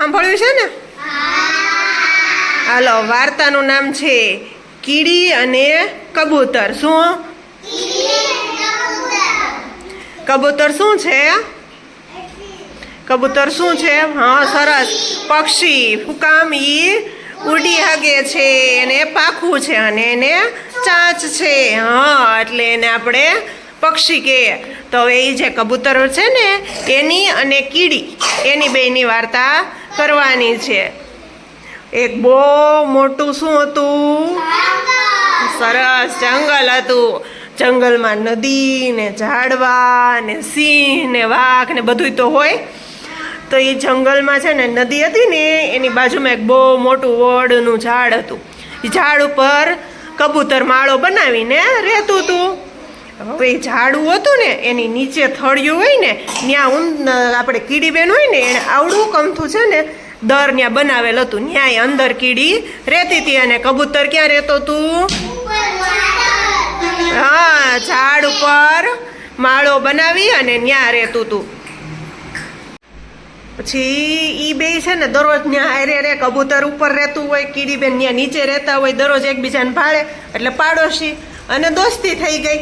સાંભળ્યું છે ને? હાલો, વાર્તાનું નામ છે કીડી અને કબૂતર. શું કબૂતર શું છે? કબૂતર શું છે? હા, સરસ. પક્ષી ફુકામ ઈ ઉડી હગે છે. એને પાખું છે અને એને ચાંચ છે. હા, એટલે એને આપણે પક્ષી કહે તો હવે એ જે કબૂતરો છે ને, એની અને કીડી, એની બેની વાર્તા કરવાની છે. એક બહુ મોટું શું હતું? સરસ જંગલ હતું. જંગલમાં નદી ને ઝાડવા ને સિંહ ને વાઘ ને બધુંય તો હોય. તો એ જંગલમાં છે ને નદી હતી ને, એની બાજુમાં એક બહુ મોટું વડનું ઝાડ હતું. એ ઝાડ ઉપર કબૂતર માળો બનાવીને રહેતું હતું. હવે એ ઝાડું હતું ને, એની નીચે થળિયું હોય ને ત્યાં ઊંધ આપણે કીડીબેન હોય ને, એને આવડું કમથું છે ને, દર ત્યાં બનાવેલ હતું. ન્યાય અંદર કીડી રહેતી હતી અને કબૂતર ક્યાં રહેતો તું? હા, ઝાડ ઉપર માળો બનાવી અને ન્યા રહેતું હતું પછી ઈ બે છે ને, દરરોજ ત્યાં હારે રે કબૂતર ઉપર રહેતું હોય, કીડીબેન ત્યાં નીચે રહેતા હોય, દરરોજ એકબીજાને ભાળે, એટલે પાડોશી અને દોસ્તી થઈ ગઈ.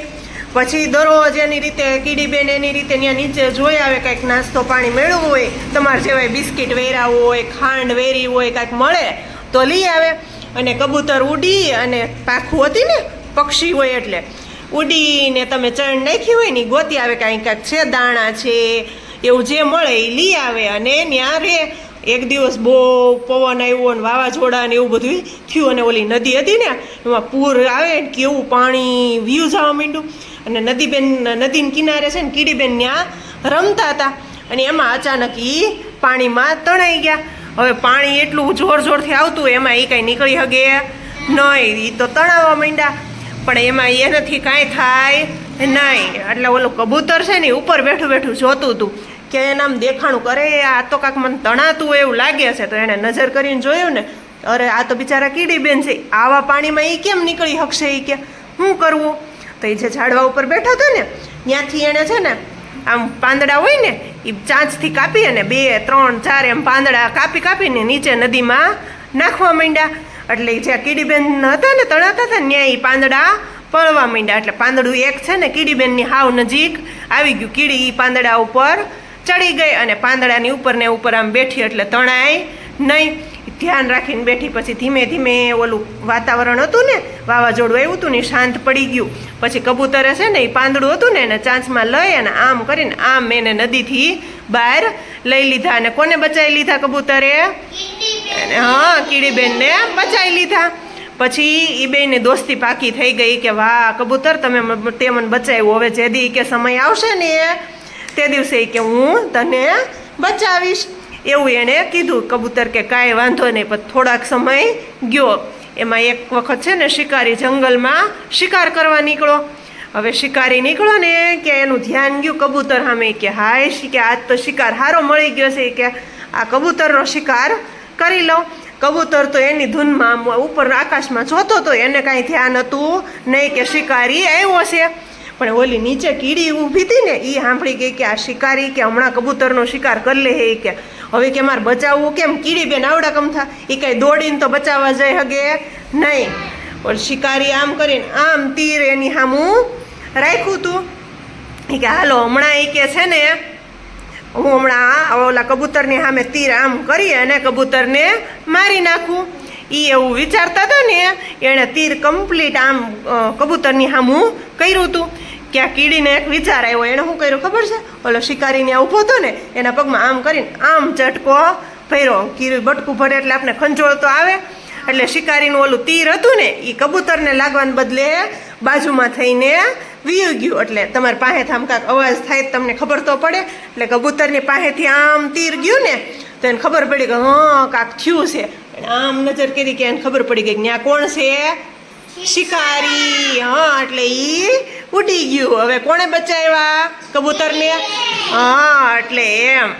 પછી દરરોજ એની રીતે કીડીબેન એની રીતે ત્યાં નીચે જોઈ આવે કંઈક નાસ્તો પાણી મેળવવું હોય, તમારે જેવાય બિસ્કિટ વેરાવું હોય, ખાંડ વેરી હોય, કાંઈક મળે, તો લઈ આવે. અને કબૂતર ઉડી અને પાખું હતી ને, પક્ષી હોય એટલે, ઉડીને તમે ચણ નાખી હોય ને ગોતી આવે કાંઈક કાંઈક છે, દાણા છે, એવું જે મળે એ લઈ આવે. અને ત્યાં રે એક દિવસ બહુ પવન આવ્યો ને વાવાઝોડા ને એવું બધું થયું અને ઓલી નદી હતી ને, એમાં પૂર આવે ને કેવું પાણી વ્યૂ જવા માંડ્યું. અને નદીબેન, નદીના કિનારે છે ને કીડીબેન ત્યાં રમતા હતા. અને એમાં અચાનક એ પાણીમાં તણાઈ ગયા. હવે પાણી એટલું જોર જોરથી આવતું, એમાં એ કાંઈ નીકળી શકે નહીં એ તો તણાવવા માંડ્યા. પણ એમાં એનાથી કાંઈ થાય નહીં એટલે ઓલું કબૂતર છે ને ઉપર બેઠું બેઠું જોતું હતું. કે એને આમ દેખાણું કરે, આ તો કાંક મને તણાતું હોય એવું લાગે છે, તો એણે નજર કરીને જોયું ને, અરે આ તો બિચારા કીડીબેન છે, આવા પાણીમાં એ કેમ નીકળી શકશે એ કે? શું કરવું? તો એ જે ઝાડવા ઉપર બેઠો હતો ને, ત્યાંથી એણે છે ને, આમ પાંદડા હોય ને એ ચાંચથી કાપી અને બે, ત્રણ, ચાર એમ પાંદડા કાપી કાપીને નીચે નદીમાં નાખવા માંડ્યા. એટલે જ્યાં કીડીબેન હતા ને, તણાતા હતા ત્યાં એ પાંદડા પળવા માંડ્યા. એટલે પાંદડું એક છે ને, કીડીબેનની હાવ નજીક આવી ગયું. કીડી એ પાંદડા ઉપર ચડી ગઈ અને પાંદડાની ઉપર ને ઉપર આમ બેઠી એટલે તણાય નહીં. ધ્યાન રાખીને બેઠી પછી ધીમે ધીમે ઓલું વાતાવરણ હતું ને વાવાઝોડું આવ્યું હતું ને શાંત પડી ગયું. પછી કબૂતરે છે ને એ પાંદડું હતું ને એને ચાંચમાં લઈ અને આમ કરીને આમ એને નદીથી બહાર લઈ લીધા અને કોને બચાવી લીધા કબૂતરે? હા કીડીબેનને બચાવી લીધા. પછી એ બેને દોસ્તી પાકી થઈ ગઈ કે વાહ કબૂતર તમે તે મને બચાવ્યું. હવે જે દી કે સમય આવશે ને તે દિવસે કે હું તને બચાવીશ. એવું એણે કીધું કબૂતર કે કાંઈ વાંધો નહીં, પણ થોડાક સમય ગયો. એમાં એક વખત છે ને શિકારી જંગલમાં શિકાર કરવા નીકળો. હવે શિકારી નીકળો ને કે એનું ધ્યાન ગયું કબૂતર સામે કે હાય કે આજ તો શિકાર હારો મળી ગયો છે કે આ કબૂતરનો શિકાર કરી લઉં. કબૂતર તો એની ધૂનમાં ઉપર આકાશમાં જોતો તો એને કાંઈ ધ્યાન હતું નહીં કે શિકારી આવ્યો છે. પણ ઓલી નીચે કીડી ઊભી હતી ને એ સાંભળી ગઈ કે આ શિકારી કે હમણાં કબૂતરનો શિકાર કરી લે હે કે, હવે કે મારે બચાવવું કેમ? કીડી બેન આવડા કમથા એ કાંઈ દોડીને તો બચાવવા જઈ હગે? નહીં. પણ શિકારી આમ કરીને આમ તીર એની સામું રાખ્યું હતું એ કે, હાલો, હમણાં એ કે છે ને, હું હમણાં ઓલા કબૂતરની સામે તીર આમ કરી અને કબૂતરને મારી નાખું. એ એવું વિચારતા હતા ને, એણે તીર કમ્પ્લીટ આમ કબૂતરની સામું કર્યું હતું કે આ કીડીને એક વિચાર આવ્યો એણે શું કર્યું ખબર છે? ઓલો શિકારીને ઊભો હતો ને એના પગમાં આમ કરીને આમ ચટકો ફેરો કીરું બટકું ભરે એટલે આપણે ખંજોળ તો આવે. એટલે શિકારીનું ઓલું તીર હતું ને એ કબૂતરને લાગવાને બદલે બાજુમાં થઈને વીયું ગયું. એટલે તમારી પાસેથી આમ કાંક અવાજ થાય તમને ખબર તો પડે. એટલે કબૂતરની પાસેથી આમ તીર ગયું ને તો એને ખબર પડી કે હં કાંક થયું છે. આમ નજર કરી કે એને ખબર પડી ગઈ કે ત્યાં કોણ છે? શિકારી. હા એટલે ઈ ઉડી ગયું. હવે કોણે બચાવ્યા? કબૂતરને? હા એટલે એમ.